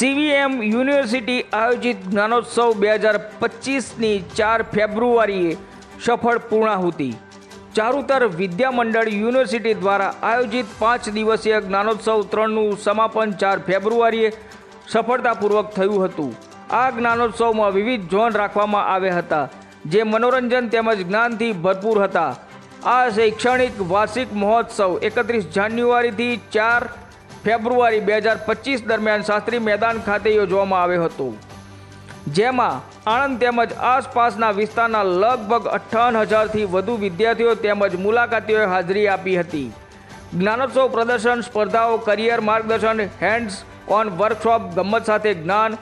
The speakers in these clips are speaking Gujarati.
સીવીએમ યુનિવર્સિટી આયોજિત જ્ઞાનોત્સવ બે હજાર પચીસની ચાર ફેબ્રુઆરીએ સફળ પૂર્ણાહુતિ ચારુતર વિદ્યામંડળ યુનિવર્સિટી દ્વારા આયોજિત પાંચ દિવસીય જ્ઞાનોત્સવ ત્રણનું સમાપન ચાર ફેબ્રુઆરીએ સફળતાપૂર્વક થયું હતું. આ જ્ઞાનોત્સવમાં વિવિધ ઝોન રાખવામાં આવ્યા હતા, જે મનોરંજન તેમજ જ્ઞાનથી ભરપૂર હતા. આ શૈક્ષણિક વાર્ષિક મહોત્સવ એકત્રીસ જાન્યુઆરીથી ચાર ફેબ્રુઆરી બે હજાર પચીસ દરમિયાન શાસ્ત્રી મેદાન ખાતે યોજવામાં આવ્યો હતો. જેમાં આણંદ તેમજ આસપાસના વિસ્તારના લગભગ અઠ્ઠાવન હજારથી વધુ વિદ્યાર્થીઓ તેમજ મુલાકાતીઓએ હાજરી આપી હતી. જ્ઞાનોત્સવ પ્રદર્શન, સ્પર્ધાઓ, કરિયર માર્ગદર્શન, હેન્ડ્સ ઓન વર્કશોપ, ગમ્મત સાથે જ્ઞાન,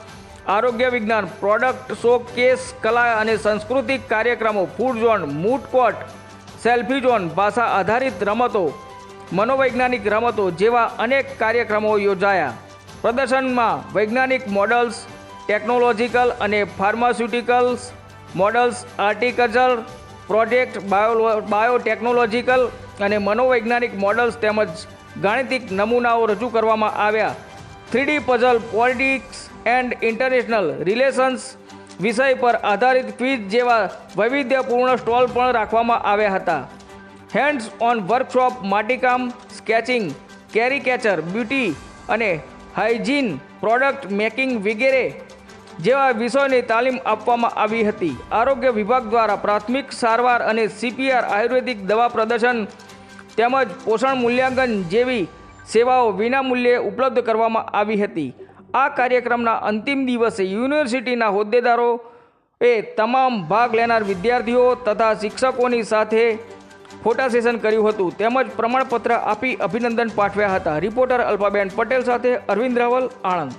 આરોગ્ય વિજ્ઞાન, પ્રોડક્ટ શો, કેસ, કલા અને સાંસ્કૃતિક કાર્યક્રમો, ફૂડ ઝોન મૂટકોટ સેલ્ફી ઝોન, ભાષા આધારિત રમતો મનોવૈજ્ઞાનિક રમતો જેવા અનેક કાર્યક્રમો યોજાયા. પ્રદર્શનમાં વૈજ્ઞાનિક મોડલ્સ ટેકનોલોજીકલ અને ફાર્માસ્યુટિકલ્સ મોડલ્સ આર્ટિકલ્ચર પ્રોજેક્ટ બાયો બાયોટેકનોલોજીકલ અને મનોવૈજ્ઞાનિક મોડલ્સ તેમજ ગાણિતિક નમૂનાઓ રજૂ કરવામાં આવ્યા. Three D puzzle politics and international relations વિષય પર આધારિત ક્વિઝ જેવા વૈવિધ્યપૂર્ણ સ્ટોલ પણ રાખવામાં આવ્યા હતા. હેન્ડ્સ ઓન વર્કશોપ માટીકામ સ્કેચિંગ કેરીકેચર બ્યુટી અને હાઇજીન પ્રોડક્ટ મેકિંગ વગેરે જેવા વિષયોની તાલીમ આપવામાં આવી હતી. આરોગ્ય વિભાગ દ્વારા પ્રાથમિક સારવાર અને સીપીઆર આયુર્વેદિક દવા પ્રદર્શન તેમજ પોષણ મૂલ્યાંકન જેવી સેવાઓ વિનામૂલ્યે ઉપલબ્ધ કરવામાં આવી હતી. આ કાર્યક્રમના અંતિમ દિવસે યુનિવર્સિટીના હોદ્દેદારો એ તમામ ભાગ લેનાર વિદ્યાર્થીઓ તથા શિક્ષકોની સાથે ફોટા સેશન કર્યું હતું. તેમજ પ્રમાણપત્ર આપી અભિનંદન પાઠવ્યા હતા. રિપોર્ટર અલ્પાબેન પટેલ સાથે અરવિંદ રાવલ આણંદ.